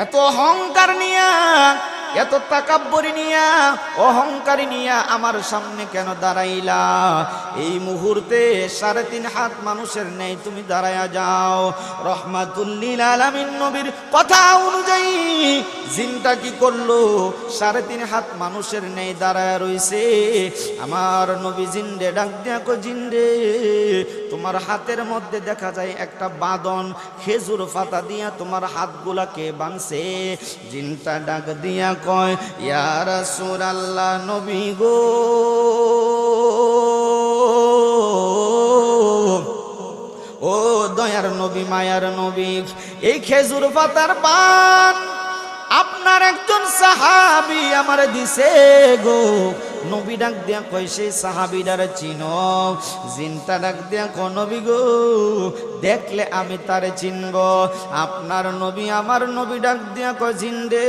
এত অহংকার নিয়া এত তাকাব্বরি নিয়া, অহংকারী নিয়া আমার সামনে কেন দাঁড়াইলা? এই মুহূর্তে সাড়ে তিন হাত মানুষের নেই, তুমি দাঁড়ায়া যাও। রহমাতুল্লিল আলামিন নবীর কথা অনুযায়ী জিনটা কি করল? সাড়ে তিন হাত মানুষের নেই, দাঁড়ায় রইছে। আমার নবী জিন্ডে ডাক দেখো জিন্ডে তোমার হাতের মধ্যে দেখা যায় একটা বাদন খেজুর ফাতা দিয়া তোমার হাতগুলাকে বানছে। জিনটা ডাক দিয়া কয় ইয়ার সুর আল্লাহ নবী গো। ও দয়ার নবী, মায়ার নবী, এই খেজুর পাতার পান আপনার একজন সাহাবি আমার দিছে গো। নবী ডাক দিয়া কই সেই সাহাবিটার চিনো জিনটা ডাক দিয়া ক নবী গো, দেখলে আমি তারে চিনব। আপনার নবী, আমার নবী ডাক দিয়া কয় জিন্দে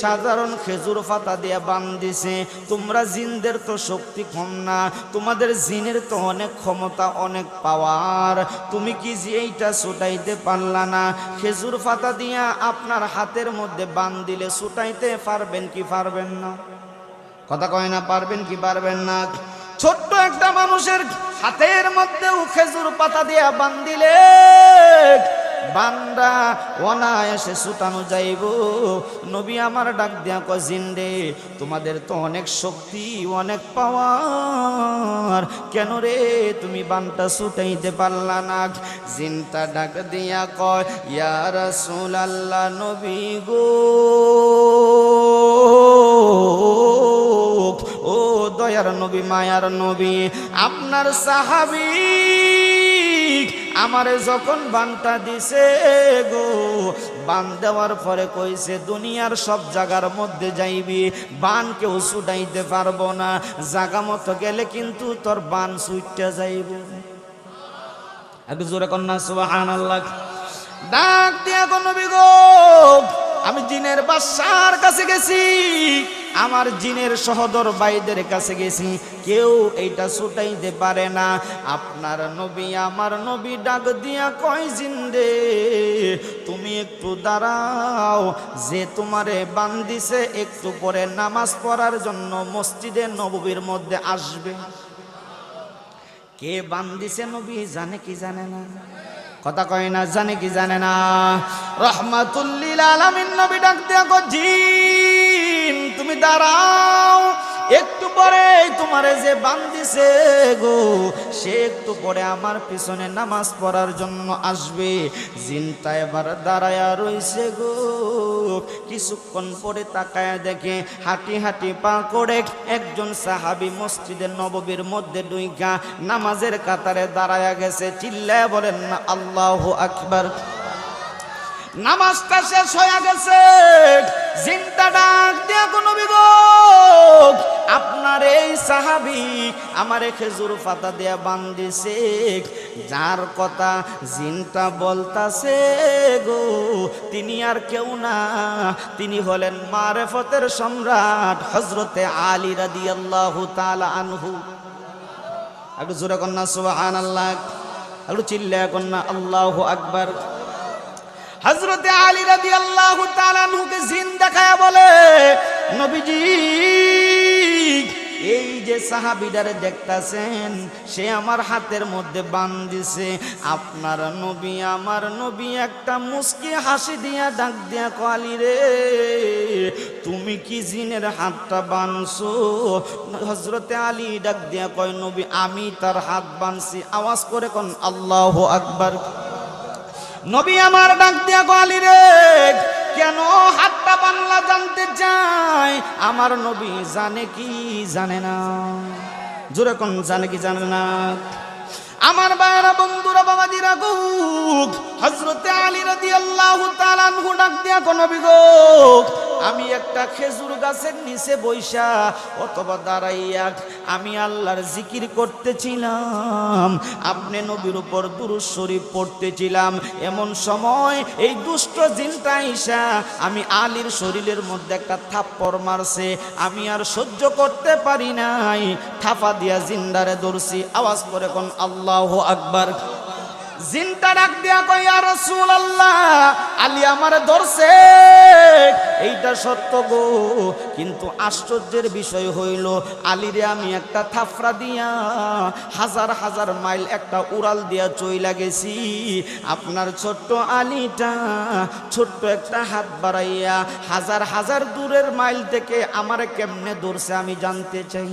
সাধারণ খেজুর পাতা দিয়া বান দিছে তোমরা জিনদের তো শক্তি কম না, তোমাদের জিনের তো অনেক ক্ষমতা, অনেক পাওয়ার। তুমি কি যে এইটা ছুটাইতে পারলা না? খেজুর পাতা দিয়া আপনার হাতের মধ্যে বান দিলে ছুটাইতে পারবেন কি পারবেন না? কথা কয় না, পারবেন কি পারবেন না? ছোট্ট একটা মানুষের হাতের মধ্যেও খেজুর পাতা দিয়া বান দিলে বান্দা অনায়াসে ছুটানো যাইব। নবী আমার ডাক দিয়া জিন্দে, তোমাদের তো অনেক শক্তি, অনেক পাওয়ার। কেন রে তুমি বানটা ছুটাইতে পারলা না? জিনটা ডাক দিয়া কয়, ইয়া রাসূলুল্লাহ, নবী গো। ও দয়ার নবী, মায়ার নবী, আপনার সাহাবি আমারে যখন বানটা দিছে গো, বান দেওয়ার পরে কইছে, দুনিয়ার সব জায়গার মধ্যে যাইবি, বান কেউ ছুটাইতে পারব না। জাগা মতো গেলে কিন্তু তোর বান সুইটটা যাইব। একটু জোরে কন্যা আল্লাহ ডাক দিয়া কোন গো। আমি জিনের বাদশার কাছে গেছি, আমার জিনের সহদর বাইদের কাছে গেছি। কেউ এইটা ছুটাইতে পারে না। আপনার নবী, আমার নবী ডাক দিয়া কয়, জিন্দে, তুমি একটু দাঁড়াও। যে তোমারে বান্দিছে একটু পরে নামাজ পড়ার জন্য মসজিদে নববীর মধ্যে আসবে। কে বান্দিছে নবী, জানে কি জানে না? কথা কয় না, জানে কি জানে না? রহমাতুল্লিল আলামিন নবী ডাক কো জিন, তুমি দাঁড়াও। একটু পরে তোমারে যে বান্দিছে গো, সে একটু পরে আমার পিছনে নামাজ পড়ার জন্য আসবে। জিনটা এবার দাঁড়ায়া রইছে গো। কিছুক্ষণ পরে তাকায় দেখে হাঁটি হাঁটি পা করে একজন সাহাবি মসজিদের নববীর মধ্যে ডুইকা নামাজের কাতারে দাঁড়ায়া গেছে। চিল্লায় বলেন না আল্লাহ আকবার। নামাজটা শেষ হয়ে গেছে। জিনটা ডাক দিয়া কোনো বিগত আপনার এই সাহাবি আমারে খেজুর পাতা দিয়া বান্দিছে যার কথা জিনটা বলতাছে গো, তিনি আর কেউ না। তিনি হলেন মারেফতের সম্রাট হজরতে আলী রাদিয়াল্লাহু তাআলা আনহু। একটু জোরে কন্যা, সুবহানাল্লাহ। একটু চিল্লা কন্যা, আল্লাহু আকবার। হজরতে আলী রাদি আল্লাহ তালানহুকে জিন দেখায় বলে, নবীজি, এই যে সাহাবিদারে দেখতাছেন, সে আমার হাতের মধ্যে বান দিছে আপনার নবী আমার নবী একটা মুস্কি হাসি দিয়া ডাক দিয়া কয়ালি রে, তুমি কি জিনের হাতটা বানছো? হজরতে আলী ডাক দিয়া কয়, নবী, আমি তার হাত বানছি। আওয়াজ করে কোন, আল্লাহ আকবার। নবী আমার ডাক দিয়া গোয়ালি রে, কেন হাতটা বাংলা জানতে চাই আমার নবী জানে কি জানে না। জোরে কোন জানে কি জানে না। আমার বায়রা বন্ধুরা বাবা দিরা গুক হজরতে আলী রাদি আল্লাহ তালানহু ডাক দিয়া কোন বিগোক আমি একটা খেজুর গাছের নিচে বৈশা, অথবা দাঁড়াইয়া আমি আল্লাহর জিকির করতেছিলাম। আপনি নবীর উপর দুরুদ শরীফ পড়তেছিলাম। এমন সময় এই দুষ্ট জিনটা ইসা আমি আলীর শরীরের মধ্যে একটা থাপ্পড় মারছে। আমি আর সহ্য করতে পারি নাই। থাপা দিয়া জিন্দারে ধরছি। আওয়াজ করে কোন, আল্লাহ আকবার। জিনটা ডাক দিয়া কই আর আল্লাহ আলী আমার ধরছে। এইটা সত্য গো, কিন্তু আশ্চর্যের বিষয় হইল, আলীরে আমি একটা থাফরা দিয়া হাজার হাজার মাইল একটা উড়াল দিয়া চইলা গেছি। আপনার ছোট্ট আলীটা ছোট্ট একটা হাত বাড়াইয়া হাজার হাজার দূরের মাইল থেকে আমার কেমনে ধরছে আমি জানতে চাই।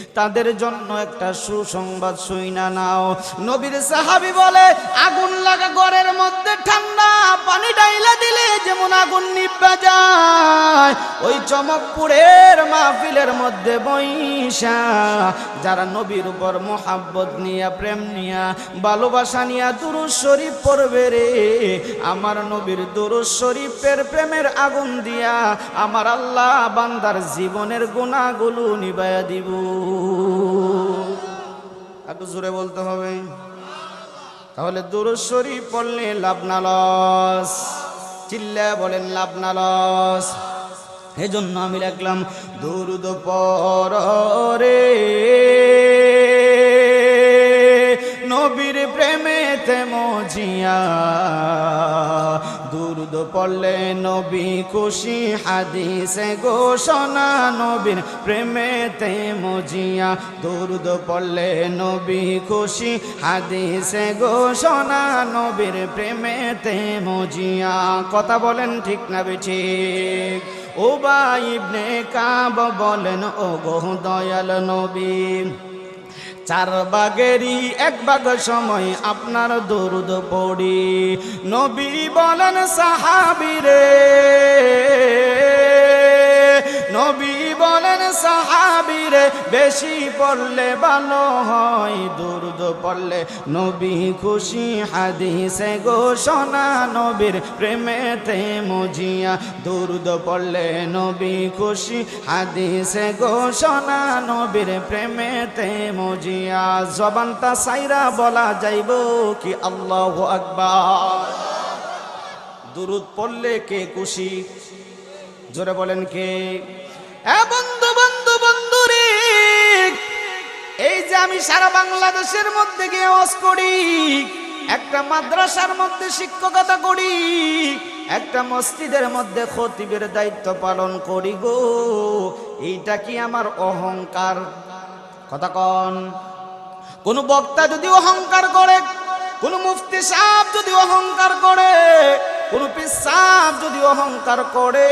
তাদের জন্য একটা সুসংবাদ শুইনা নাও। নবীর সাহাবি বলে, আগুন লাগা ঘরের মধ্যে ঠান্ডা, পানি ডাইলা দিলে যেমন আগুন নিভা যায়। ওই চমকপুরের মাহফিলের মধ্যে বৈশা যারা নবীর উপর মোহাব্বত নিয়া, প্রেম নিয়া, ভালোবাসা নিয়া দুরুজ পড়বে রে। আমার নবীর দুরুজ প্রেমের আগুন দিয়া, আমার আল্লাহ বান্দার জীবনের গুণাগুলো নিবায়া দিব। একটু জোরে বলতে হবে। তাহলে দুরুজ শরীফ পড়লে লাভ না লস। চিল্লা বলেন লাভ না লস। এজন্য আমি লিখলাম, দুরুদ পর রে। নবীর প্রেমেতে মজিয়া দুরুদ পড়লে নবী খুশি হাদিসে ঘোষণা, নবীর প্রেমেতে মজিয়া। দুরুদ পড়লে নবী খুশি হাদিসে ঘোষণা, নবীর প্রেমেতে মজিয়া। কথা বলেন ঠিক না ঠিক? ও বা ইবনে কাব বলেন ও গো দয়াল নবী। চার বাগেরই এক বাগ সময় আপনার দরুদ পড়ি। নবী বলেন সাহাবিরে নবী বলেন, সাহাবিরে বেশি পড়লে ভালো হয়, দুরুদ পড়লে নবী খুশি। হাদিসে ঘোষণা, নবীর প্রেমেতে মজিয়া। দুরুদ পড়লে নবী খুশি। হাদিসে ঘোষণা, নবীর প্রেমেতে মজিয়া। জবানটা সাইরা বলা যাইব কি আল্লাহ আকবার। দুরুদ পড়লে কে খুশি? জোরে বলেন কে? বন্ধু বন্ধু বন্ধু রে। এই যে আমি সারা বাংলাদেশের মধ্যে গিয়ে ওয়াজ করি, একটা মাদ্রাসার মধ্যে শিক্ষকতা করি, একটা মসজিদের মধ্যে খতিবের দায়িত্ব পালন করি গো। এইটা কি আমার অহংকার? কথা কন। কোন বক্তা যদি অহংকার করে, কোন মুফতি সাহেব যদি অহংকার করে, কোন পিসাব যদি অহংকার করে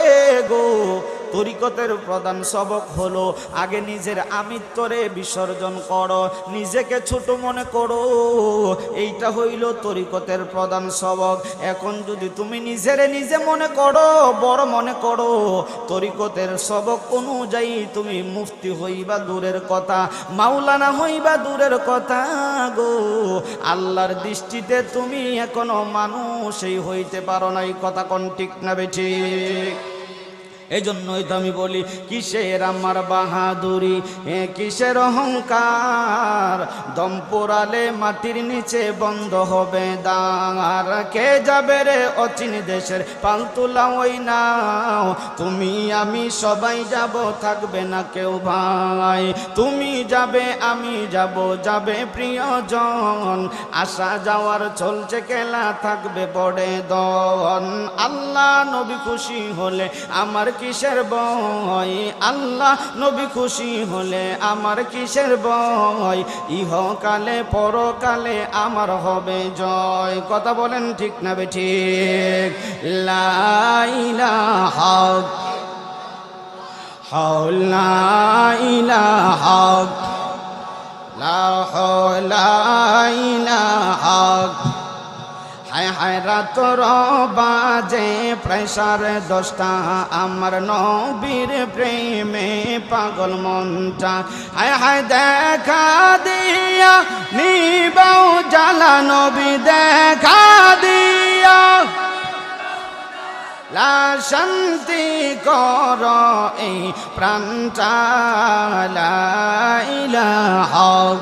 গো। তরিকতের প্রধান সবক হলো, আগে নিজের আমিত্বরে বিসর্জন করো, নিজেকে ছোট মনে করো। এইটা হইল তরিকতের প্রধান সবক। এখন যদি তুমি নিজেরে নিজে মনে করো, বড় মনে করো, তরিকতের সবক অনুযায়ী তুমি মুফতি হইবা দূরের কথা, মাওলানা হইবা দূরের কথা গো। আল্লাহর দৃষ্টিতে তুমি এখনও মানুষই হইতে পারো না, এই কথা কোন ঠিক না বেঠিক এই জন্যই তো আমি বলি, কিসের আমার বাহাদুরি? এ কিসের অহংকার? দম মাটির নিচে বন্ধ হবে দাঁড় কে যাবে রে অচিন দেশের পালতুলা ওই নাও? তুমি, আমি সবাই যাব, থাকবে না কেউ ভাই। তুমি যাবে, আমি যাব, যাবে প্রিয়জন। আসা যাওয়ার চলছে খেলা, থাকবে বড়ে দন আল্লাহ নবী খুশি হলে আমার কিসের বয় আল্লাহ নবী খুশি হলে আমার কিসের বয় ইহকালে, পরকালে আমার হবে জয়। কথা বলেন ঠিক না বে ঠিক? হক হক হায় হায় বাজে প্রেসার দশটা আমার নবীর প্রেমে পাগল মনটা। হায় হায় দেখা দিয়া নিবাও জ্বালা নবী, দেখা দিয়া। লা শান্তি কর এই প্রাণটা, লা ইলাহা হক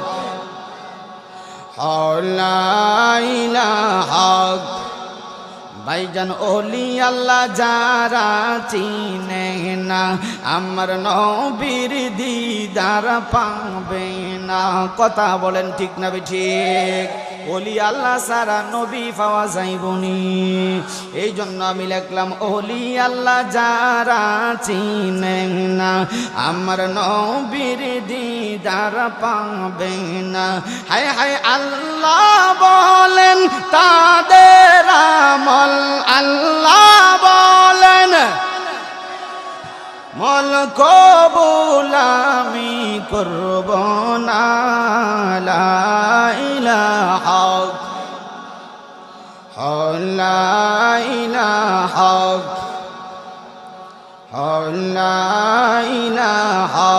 ভাইজান ওলি আল্লাহ যারা চিনে না আমার নবীর দিদার পাবে না কথা বলেন ঠিক না ঠিক ওলি আল্লাহ সারা নবী পাওয়া যাইবনি। এই জন্য আমি লিখলাম, ওলি আল্লাহ যারা চিনে না, আমার নবীর দিদার পাবে না। হায় হায় আল্লাহ বলেন, তাদের আমল আল্লাহ বলেন। মল কবুল আমি করব না লা ইলাহা লা ইলাহা লা ইলাহা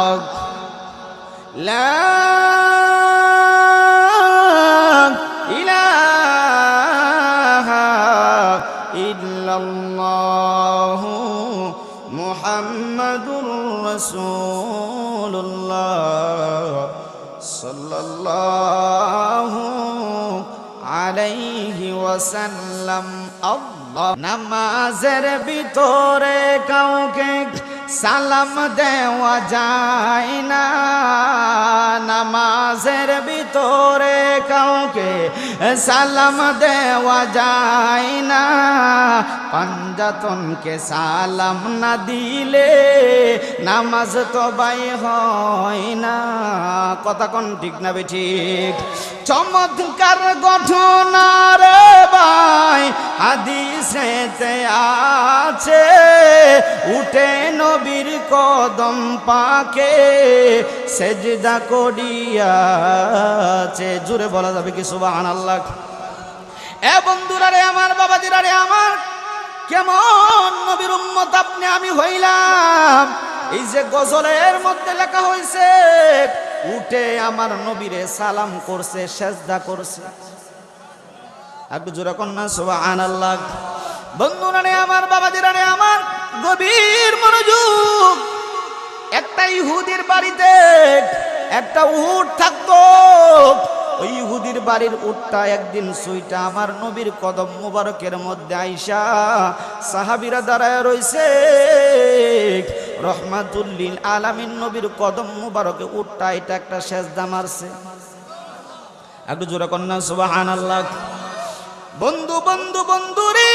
লা ওয়াসাল্লাম আল্লাহ নামাজের ভিতরে কাউকে সালাম দেওয়া যায় না। নামাজের ভিতরে কাউকে সালাম দেওয়া যায় না। পাঞ্জাতনকে সালাম না দিলে নামাজ তো বাই হয় না। কথা কোন ঠিক না ঠিক? চমৎকার ঘটনা রে ভাই হাদিসেতে আছে, উঠে নবীর কদম পাকে, সেজদা করিয়াছে। জুড়ে বলা যাবে কি সুবহানাল্লাহ? এ বন্ধুরা রে আমার, বাবাজিরা রে আমার, কেমন নবীর উম্মত আপনি, আমি হইলাম। এই যে গজলের মধ্যে লেখা হয়েছে উঠে আমার নবীরে সালাম করছে, সেজদা করছে। একটু জোরে কন্যা সুবহানাল্লাহ। বন্ধুরা রে আমার, বাবাজিরা রে আমার, গভীর মনোযোগ। একটা ইহুদির বাড়িতে, একটা উট থাকতো। ওই ইহুদির বাড়ির উটটা একদিন সুইটা আমার নবীর কদম মুবারকের মধ্যে আইসা সাহাবিরা দাঁড়ায় রইছে। রহমাতুল্লিল আলামিন নবীর কদম মুবারকে উটটা, এটা একটা সেজদা মারছে। একটু জোরে কন্যা সুবাহান আল্লাহ বন্ধু বন্ধু বন্ধু রে।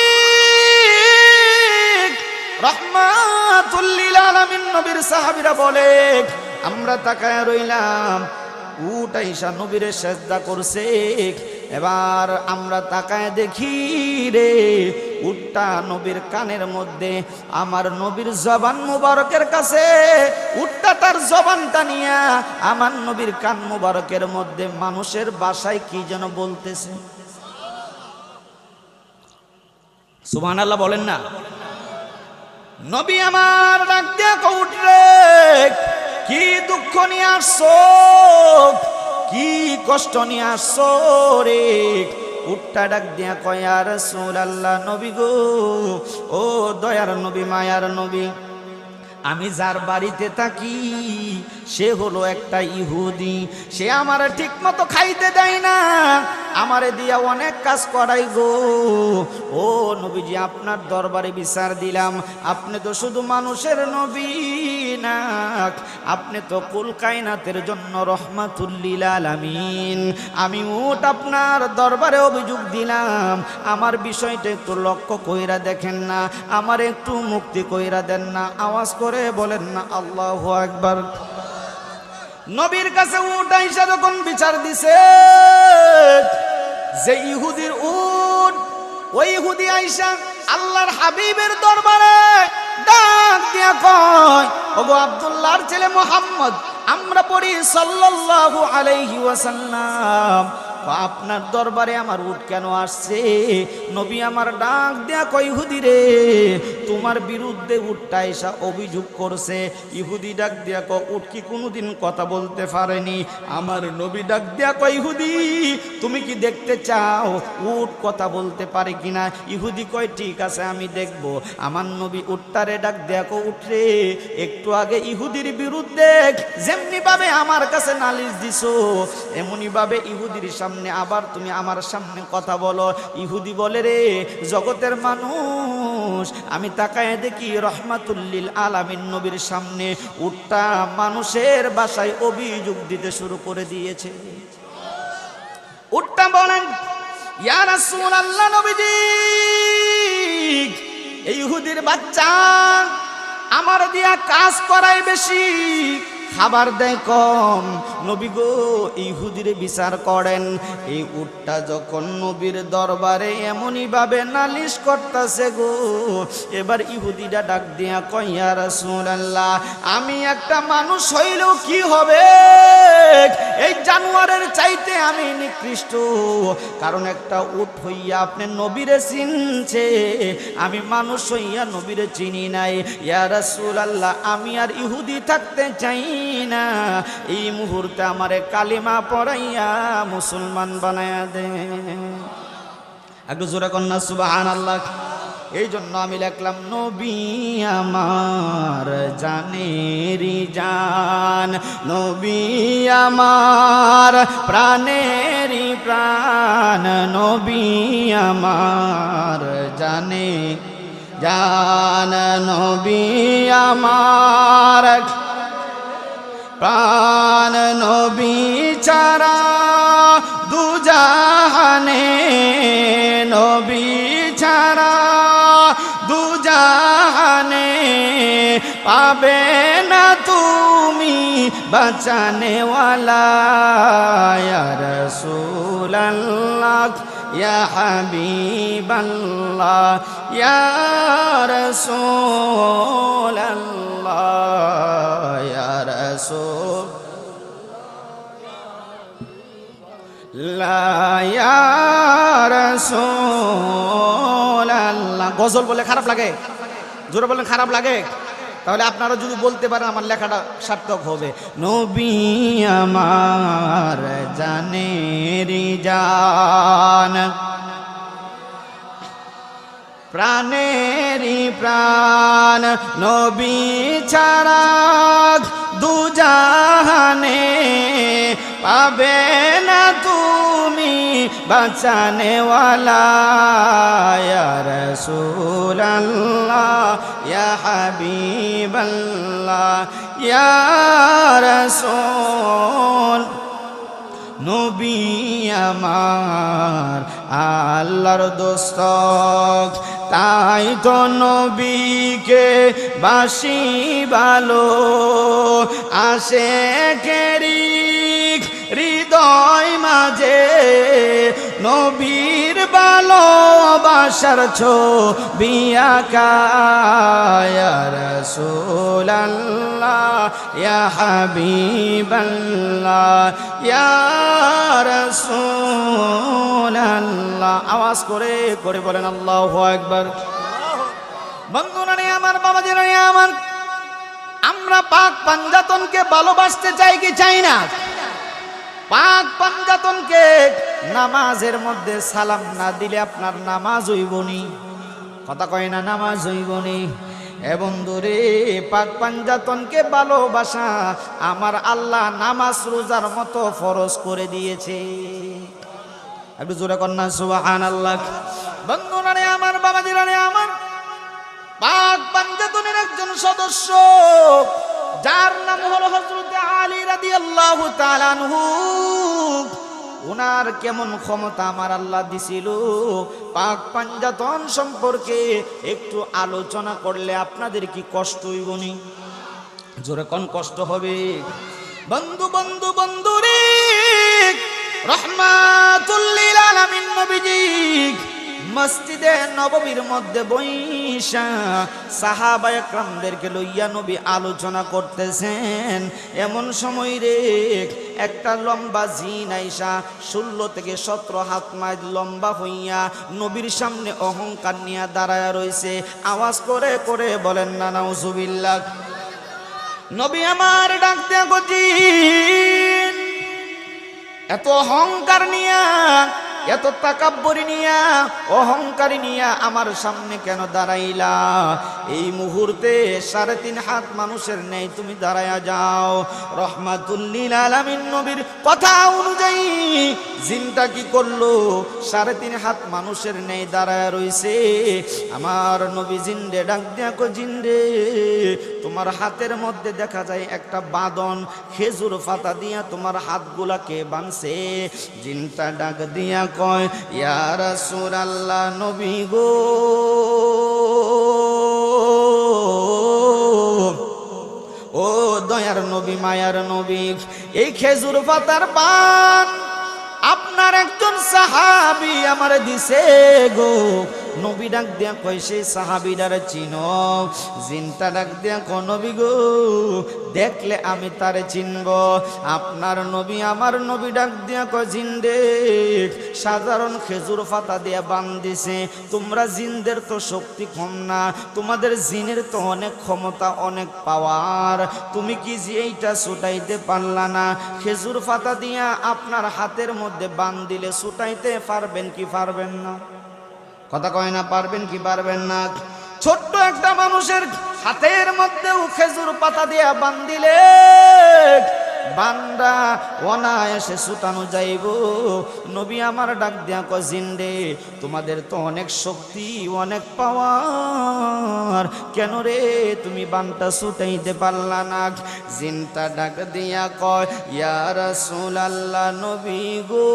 রহমাতুল্লিল আলামিন নবীর সাহাবীরা বলে, আমরা তাকায় রইলাম, উট আইসা নবীরে সেজদা করছে। এবার আমরা তাকায় দেখি রে, উটটা নবীর কানের মধ্যে, আমার নবীর জবান মুবারকের কাছে। উটটা তার জবানটা নিয়া, আমার নবীর কান মুবারকের মধ্যে মানুষের বাসায় কি যেন বলতেছে। সুবহান আল্লাহ বলেন না। নবী আমার ডাক দিয়া কৌটরে কি দুঃখ নিয়ে আসছো? কি কষ্ট নিয়ে আসছো রে? উট্টা ডাক দিয়া কয়ার সুর আল্লাহ নবী গো, ও দয়ার নবী, মায়ার নবী। আমি যার বাড়িতে থাকি, সে হলো একটা ইহুদি। সে আমার ঠিক মতো খাইতে দেয় না, আমারে দিয়া অনেক কাজ করাই গো। ও নবীজি, আপনার দরবারে বিচার দিলাম। আপনি তো শুধু মানুষের নবী। না আপনি তো কুল কায়নাতের জন্য রহমাতুল্লিল আলামিন। আমি উঠ আপনার দরবারে অভিযোগ দিলাম। আমার বিষয়টা একটু লক্ষ্য কইরা দেখেন না, আমার একটু মুক্তি কইরা দেন না, আওয়াজ করে বলেন না, আল্লাহ একবার নবীর কাছে উট আইসা যখন বিচার দিছে, যে ইহুদির উঠ ওই ইহুদি আইসা আল্লাহর হাবিবের দরবারে ডাক দিয়া কয় ওগো আব্দুল্লাহর ছেলে মোহাম্মদ আমরা পড়ি সাল্লাল্লাহু আলাইহি ওয়াসাল্লাম। আপনার দরবারে আমার উট কেন আসছে? নবী আমার ডাক দেয়া কয়, ইহুদি রে, তোমার বিরুদ্ধে উঠটা এসা অভিযোগ করছে। ইহুদি ডাক দেয়া ক উট কি কোনোদিন কথা বলতে পারেনি? আমার নবী ডাক দেয়া কয়, ইহুদি, তুমি কি দেখতে চাও উঠ কথা বলতে পারে কিনা? ইহুদি কয়, ঠিক আছে, আমি দেখব। আমার নবী উটটারে ডাক দেয়া কো উঠরে একটু আগে ইহুদির বিরুদ্ধে যেমনি ভাবে আমার কাছে নালিশ দিছো এমনি ভাবে ইহুদির সামনে সামনে আবার তুমি আমার সামনে কথা বলো। ইহুদি বলে রে, জগতের মানুষ, আমি তাকায় দেখি রহমাতুল্লিল আলামিন নবীর সামনে উটটা মানুষের বাসায় অভিযোগ দিতে শুরু করে দিয়েছে। উটটা বলেন, ইয়া রাসূলুল্লাহ নবীজি, এই ইহুদির বাচ্চা আমার দিয়া কাজ করাই বেশি। খাবার দেয় কম। নবী গো, ইহুদির বিচার করেন। এই উটটা যখন নবীর দরবারে এমনই ভাবে নালিশ করতেছে গো, এবার ইহুদিটা ডাক দিয়া কইয়া রাসূলুল্লাহ, আমি একটা মানুষ হইলেও কি হবে? এই জানোয়ারের চাইতে আমি নিকৃষ্ট। কারণ একটা উট হইয়া আপনি নবীরে চিনছে। আমি মানুষ হইয়া নবীরে চিনি নাই। ইয়া রাসূলুল্লাহ, আমি আর ইহুদি থাকতে চাই না। এই মুহূর্তে আমারে কালিমা পড়াইয়া মুসলমান বানায়া দে। একটু জোরে কন্যা সুবাহান আল্লাহ এই জন্য আমি লিখলাম, নবী আমার জানেরি জান, নবী আমার প্রাণেরই প্রাণ, নবী আমার জানে জান, নবী আমার প্রাণ নবী চারা দুজাহানে নবী ছাড়া দুজাহানে পাবে না তুমি বাঁচানেওয়ালা রসুল্লাহ আল্লাহ গজল বলে খারাপ লাগে? জোরে বলেন খারাপ লাগে? তাহলে আপনারা যদি বলতে পারেন আমার লেখাটা সার্থক হবে। নবী আমার জানে জান, প্রাণেরই প্রাণ, নবী ছাড়া দুজাহানে পাবে না তুমি বাঁচানেওয়ালা। রাসূলুল্লাহ ইয়া হাবিবাল্লাহ ইয়া রাসূল। নবী আমার আল্লাহর দোস্ত তাই তো নবীকে বাসি ভালো আসে কেরি হৃদয় মাঝে নবীর ভালোবাসার ছো বিয়াকায়া রসুল্লাহ ইয়া হাবিবাল্লাহ, ইয়া আওয়াজ করে করে বলেন, আল্লাহু আকবার। বন্ধুরা নেই আমার, বাবাজিরা নেই আমার, আমরা পাক পাঞ্জাতনকে ভালোবাসতে চাই কি চাই না? পাক পাঞ্জাতনকে নামাজের মধ্যে সালাম না দিলে আপনার নামাজ হইবনি কথা কয় না, নামাজ হইবনি এবং দূরে পাক পাঞ্জাতনকে ভালোবাসা আমার আল্লাহ নামাজ রোজার মতো ফরজ করে দিয়েছে। একটু জোরে কন্যা সুবাহান আল্লাহ বন্ধুরা রে আমার, বাবাজিরা রে আমার, পাক পাঞ্জাতনের একজন সদস্য যার নাম হলো হজরত আলী রাদি আল্লাহ ওনার কেমন ক্ষমতা আমার আল্লাহ দিছিল। পাক পাঞ্জাতন সম্পর্কে একটু আলোচনা করলে আপনাদের কি কষ্ট হইবনি জোরে কোন কষ্ট হবে? বন্ধু বন্ধু বন্ধু রে রহমাতুল্লিল আলামিন নবীজি মসজিদে নববীর মধ্যে বৈশা সাহাবা একরামদেরকে লইয়া নবী আলোচনা করতেছেন। এমন সময় রে, একটা লম্বা জিন আইসা ষোলো থেকে সতেরো হাত মাইল লম্বা হইয়া নবীর সামনে অহংকার নিয়ে দাঁড়ায় রয়েছে আওয়াজ করে করে বলেন না নাউজুবিল্লাহ নবী আমার ডাকতে গজিন। এত অহংকার নিয়া এত তাকাব্বরি নিয়া, অহংকারী নিয়া আমার সামনে কেন দাঁড়াইলা? এই মুহূর্তে সাড়ে তিন হাত মানুষের নেই তুমি দাঁড়ায়া যাও। রহমাতুল্লিল আলামিন নবীর কথা অনুযায়ী জিনটা কি করল? সাড়ে তিন হাত মানুষের নেই দাঁড়ায় রইছে। আমার নবী জিন্দে, ডাক কো জিন্দে, তোমার হাতের মধ্যে দেখা যায় একটা বাদন খেজুর পাতা দিয়া তোমার হাতগুলাকে বানছে? জিনটা ডাক দিয়া কয় ইয়ার সুর আল্লাহ নবী গো। ও দয়ার নবী, মায়ার নবী, এই খেজুর পাতার পান আপনার একজন সাহাবি আমার দিছে গো। নবী ডাক দিয়া কয়, সেই সাহাবিদার চিনো। জিনটা ডাক দিয়া কো নবী গো, দেখলে আমি তারে চিনব। আপনার নবী, আমার নবী ডাক দিয়া কয় জিন্দে সাধারণ খেজুর পাতা দিয়া বান দিছে তোমরা জিনদের তো শক্তি কম না, তোমাদের জিনের তো অনেক ক্ষমতা, অনেক পাওয়ার। তুমি কি যে এইটা ছুটাইতে পারলা না? খেজুর পাতা দিয়া আপনার হাতের মধ্যে বান দিলে ছুটাইতে পারবেন কি পারবেন না? কথা কয় না, পারবেন কি পারবেন না? ছোট্ট একটা মানুষের হাতের মধ্যেও খেজুর পাতা দিয়া বান দিলে বান্দা অনায়াসে ছুটানো যাইব। নবী আমার ডাক দিয়া জিন্দে, তোমাদের তো অনেক শক্তি, অনেক পাওয়ার। কেন রে তুমি বানটা ছুটাইতে পারলা না? জিনটা ডাক দিয়া কয়, ইয়া রাসূলুল্লাহ নবী গো।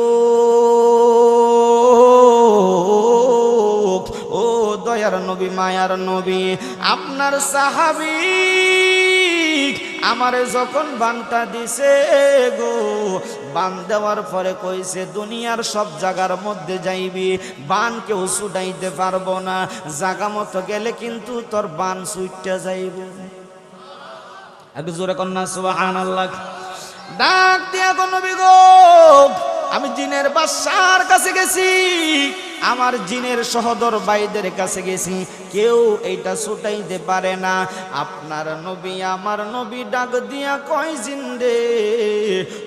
ও দয়ার নবী, মায়ার নবী, আপনার সাহাবি আমারে যখন বানটা দিছে গো, বান দেওয়ার পরে কইছে, দুনিয়ার সব জায়গার মধ্যে যাইবি, বান কেউ ছুটাইতে পারব না, জাগা মতো গেলে কিন্তু তোর বান সুইটটা যাইব। একটু জোরে কন্যা সুবাহান আল্লাহ ডাক দিয়া কোন গো, আমি জিনের বাদশার কাছে গেছি আমার জিনের সহদর বাইদের কাছে গেছি। কেউ এইটা ছুটাইতে পারে না। আপনার নবী, আমার নবী ডাক দিয়া কয়, জিন্দে,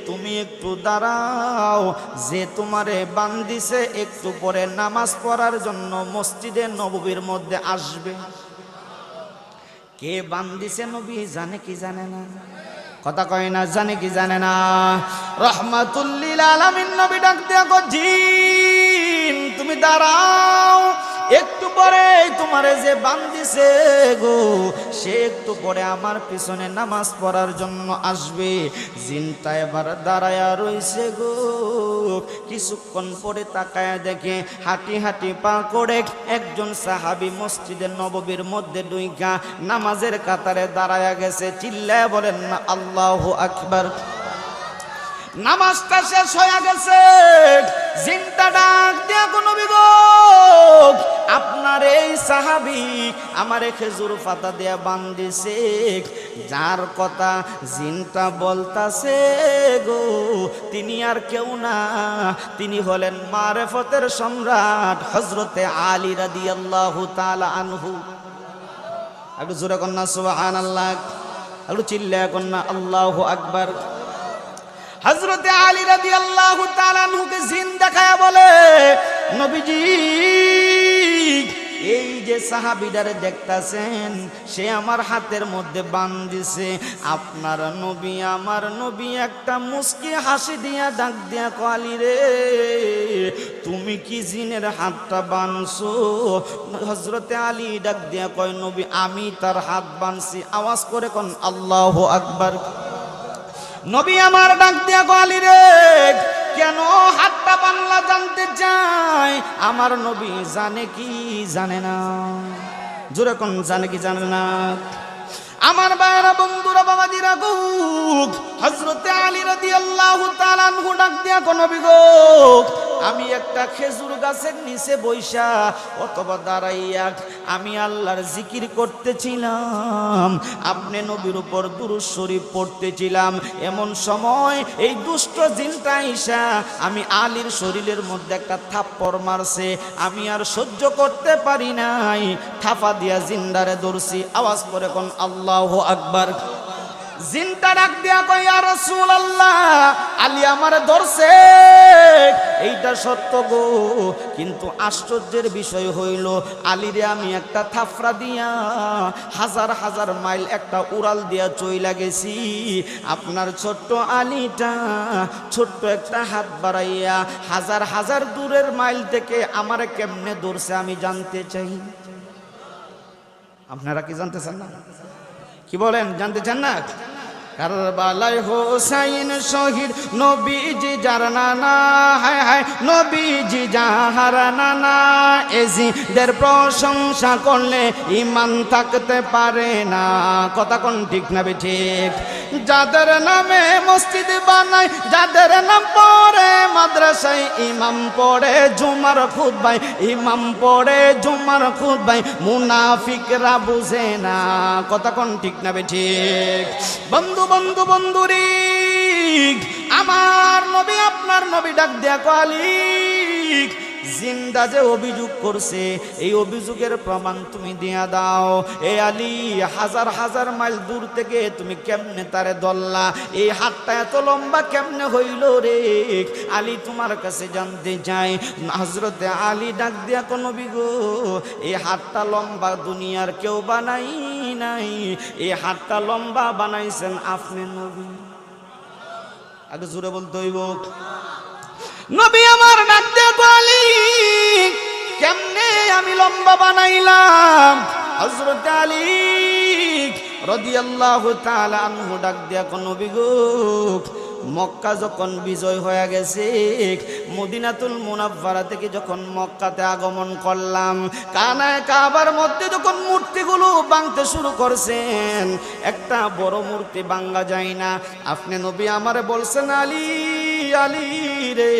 তুমি একটু দাঁড়াও। যে তোমারে বান্দিছে একটু পরে নামাজ পড়ার জন্য মসজিদে নববীর মধ্যে আসবে। কে বান্দিছে নবী জানে কি জানে না। কথা কয় না, জানে কি জানে না। রহমাতুল্লিল আলামিন নবী ডাক দিয়া কো জিন তুমি দাঁড়াও, একটু পরে তোমারে যে বান্দিছে গো, সে একটু পরে আমার পিছনে নামাজ পড়ার জন্য আসবে। জিনটা এবার দাঁড়ায়া রইছে গো। কিছুক্ষণ পরে তাকায় দেখে হাঁটি হাঁটি পা করে একজন সাহাবি মসজিদের নববীর মধ্যে ডুইকা নামাজের কাতারে দাঁড়ায়া গেছে। চিল্লায় বলেন না আল্লাহ আকবার। নামাজটা শেষ হয়ে গেছে। জিনটা ডাক দিয়া কোন বিগত আপনার এই সাহাবি আমারে খেজুর পাতা দিয়া বান্দিছে যার কথা জিনটা বলতাছে গো, তিনি আর কেউ না। তিনি হলেন মারেফতের সম্রাট হজরতে আলী রাদিয়াল্লাহু তাআলা আনহু। একটু জোরে কন্যা, সুবহানাল্লাহ। একটু চিল্লা কন্যা, আল্লাহু আকবার। হজরতে আলী রাদি আল্লাহ তালানহুকে জিন দেখায় বলে, নবীজি, এই যে সাহাবিদারে দেখতাছেন, সে আমার হাতের মধ্যে বান দিছে আপনার নবী আমার নবী একটা মুস্কি হাসি দিয়া ডাক দিয়া কালি রে, তুমি কি জিনের হাতটা বানছো? হজরতে আলী ডাক দিয়া কয়, নবী, আমি তার হাত বানছি। আওয়াজ করে কোন, আল্লাহ আকবার। নবী আমার ডাক দিয়া গালি রে, কেন হাতটা বাংলা জানতে চাই? আমার নবী জানে কি জানে না। জোরে কোন জানে কি জানে না? আমার বায়রা বন্ধুরা, বাবাজিরা গো হজরতে আলী রাদি আল্লাহ তালানহু ডাক দিয়া কোন গো, আমি একটা খেজুর গাছের নিচে বৈশা অথবা দাঁড়াইয়া আমি আল্লাহর জিকির করতেছিলাম, আপনি নবীর উপর দুরুদ শরীফ পড়তেছিলাম, এমন সময় এই দুষ্ট জিনটা আইসা, আমি আলীর শরীরের মধ্যে একটা থাপ্পড় মারছে, আমি আর সহ্য করতে পারি নাই, থাপা দিয়া জিন্দারে ধরছি, আওয়াজ করে কোন, আল্লাহ আকবার। জিনটা ডাক দিয়া কই আর রসুল আল্লাহ আলী আমার ধরছে। এইটা সত্য গো, কিন্তু আশ্চর্যের বিষয় হইল, আলীরে আমি একটা থাফরা দিয়া হাজার হাজার মাইল একটা উড়াল দিয়া চইলা গেছি। আপনার ছোট্ট আলীটা ছোট্ট একটা হাত বাড়াইয়া হাজার হাজার দূরের মাইল থেকে আমার কেমনে ধরছে আমি জানতে চাই। আপনারা কি জানতে চান না? কি বলেন, জানতে চান না? কারবালায় হোসাইন শহীদ, নবীজি যার নানা, হায় হায়, নবীজি যাহার নানা, এজিদের প্রশংসা করলে ইমান থাকতে পারে না। কথা কোন ঠিক না ঠিক? যাদের নামে মসজিদ বানায় যাদের নাম পড়ে মাদ্রাসায়, ইমাম পড়ে জুমার খুতবাই ইমাম পড়ে জুমার খুতবাই মুনাফিকরা বুঝে না। কথা কোন ঠিক না ঠিক? বন্ধু বন্ধু, বন্ধুরি, আমার নবী, আপনার নবী ডাক দেয়া কালিক জিন্দা যে অভিযোগ করছে, এই অভিযোগের প্রমাণ তুমি দিয়া দাও। এ আলী, হাজার হাজার মাইল দূর থেকে তুমি কেমনে তারে দল্লা এই হাতটা এত লম্বা কেমনে হইল রে? আলী তোমার কাছে জানতে চাই। হজরতে আলী ডাক দিয়া কোন বিগো এই হাতটা লম্বা দুনিয়ার কেউ বানাই নাই। এই হাতটা লম্বা বানাইছেন আপনি নবী। আগে জোরে বলতে হইব। নবী আমার ডাকতে বলি, কেমনে আমি লম্বা বানাইলাম? হজরত আলী রদিয়াল্লাহু তাআলা আনহু ডাক দিয়া কোন, নবী গো মক্কা যখন বিজয় হয়ে গেছে, মদিনাতুল মুনাফারা থেকে যখন মক্কাতে আগমন করলাম, কানায় কাবার মধ্যে যখন মূর্তিগুলো ভাঙতে শুরু করছেন, একটা বড় মূর্তি ভাঙ্গা যায় না। আপনি নবী আমারে বলছেন, আলী আলী রে,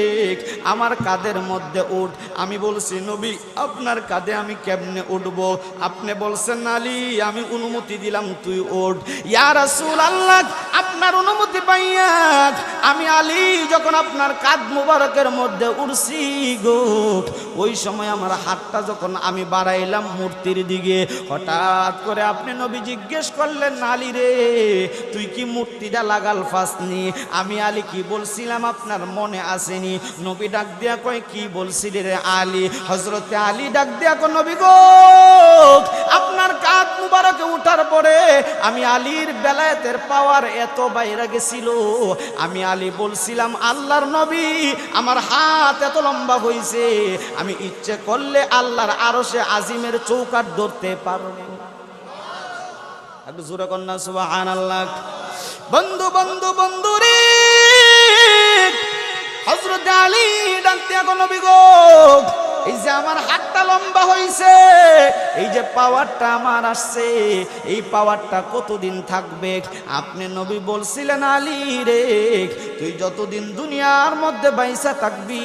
আমার কাদের মধ্যে উঠ। আমি বলছি, নবী, আপনার কাঁধে আমি কেমনে উঠব? আপনি বলছেন, আলী, আমি অনুমতি দিলাম, তুই ওঠ ইয়ার রাসূল আল্লাহ আপনার অনুমতি পাইয়া আমি আলী যখন আপনার কাদ মুবারকের মধ্যে উড়ছি গো, ওই সময় আমার হাতটা যখন আমি বাড়াইলাম মূর্তির দিকে, হঠাৎ করে আপনি নবী জিজ্ঞেস করলেন, আলী রে, তুই কি মূর্তিটা লাগাল ফাসনি? আমি আলী কি বলছিলাম আপনার মনে আসেনি? নবী ডাক দিয়া কয়, কি বলছিলি রে আলী? হজরতে আলী ডাক দিয়া কয়, নবী গো কাঁধ মুবারকে উঠার পরে আমি আলীর বেলায়েতের পাওয়ার এত বাইরে গেছিল। আমি আলী বলছিলাম, আল্লাহর নবী, আমার হাত এত লম্বা হয়েছে আমি ইচ্ছে করলে আল্লাহর আরও সে আজিমের চৌকাট ধরতে পারব একটু জোরে কন্যা সুবাহান আল্লাহ বন্ধু বন্ধু বন্ধু রে হজরত আলী ডাকতে এখন গো এই যে আমার হাতটা লম্বা হয়েছে এই যে পাওয়ারটা আমার আসছে এই পাওয়ারটা কতদিন থাকবে? আপনি নবী বলছিলেন আলী রে তুই যতদিন দুনিয়ার মধ্যে বাইসা থাকবি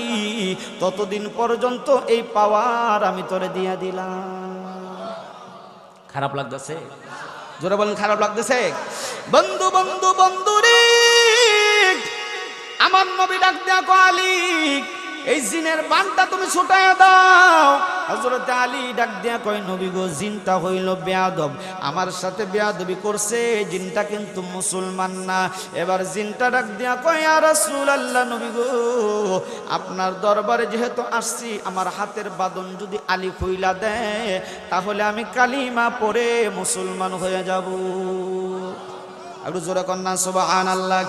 ততদিন পর্যন্ত এই পাওয়ার আমি তোরে দিয়া দিলাম। খারাপ লাগতেছে? জোরে বলেন খারাপ লাগতেছে? বন্ধু বন্ধু বন্ধু রে আমার নবী ডাক দেয়া আলী এই জিনের বানটা তুমি ছুটাইয়া দাও। হজরত আলী ডাক দিয়া কয়, নবী গো, জিনটা হইল বেয়াদব। আমার সাথে বেয়াদবি করছে জিনটা কিন্তু মুসলমান না। এবার জিনটা ডাক দিয়া কয় আর রাসূল আল্লাহ নবী গো, আপনার দরবারে যেহেতু আসছি, আমার হাতের বাদন যদি আলী খুইলা দেয়, তাহলে আমি কালিমা পড়ে মুসলমান হয়ে যাব। একটু জোরে কন্যা সুবাহান আল্লাহ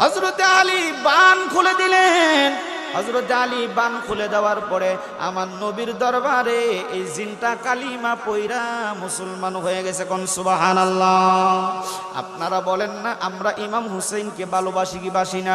হজরত আলী বান খুলে দিলেন। হজরত আলী বান খুলে দেওয়ার পরে আমার নবীর দরবারে এই জিনটা কালিমা পৈরা মুসলমান হয়ে গেছে কোন সুবাহান আল্লাহ আপনারা বলেন না, আমরা ইমাম হুসেনকে ভালোবাসি কি বাসি না?